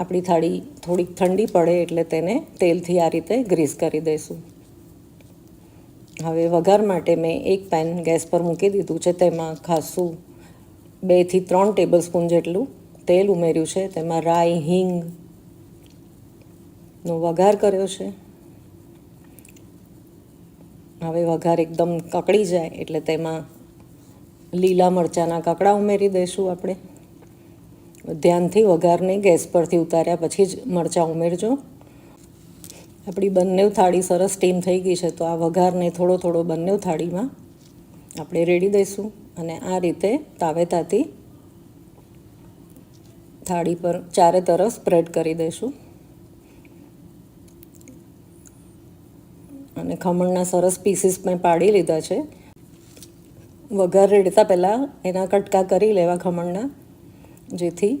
આપણી થાળી થોડીક ઠંડી પડે એટલે તેને તેલથી આ રીતે ગ્રીસ કરી દઈશું. હવે વઘાર માટે મેં એક પેન ગેસ પર મૂકી દીધું છે, તેમાં ખાસું બેથી ત્રણ ટેબલ સ્પૂન જેટલું તેલ ઉમેર્યું છે, તેમાં રાઈ હિંગનો વઘાર કર્યો છે. હવે વઘાર એકદમ કકડી જાય એટલે તેમાં લીલા મરચાંના કકડા ઉમેરી દઈશું આપણે. ધ્યાનથી વઘારને ગેસ પરથી ઉતાર્યા પછી જ મરચાં ઉમેરજો. આપણી બંને થાળી સરસ સ્ટીમ થઈ ગઈ છે, તો આ વઘારને થોડો થોડો બંને થાળીમાં આપણે રેડી દઈશું અને આ રીતે તાવેતાથી થાળી પર ચારે તરફ સ્પ્રેડ કરી દઈશું. અને ખમણના સરસ પીસીસ મેં પાડી લીધા છે. વઘાર રેડતા પહેલાં એના કટકા કરી લેવા ખમણના. જેથી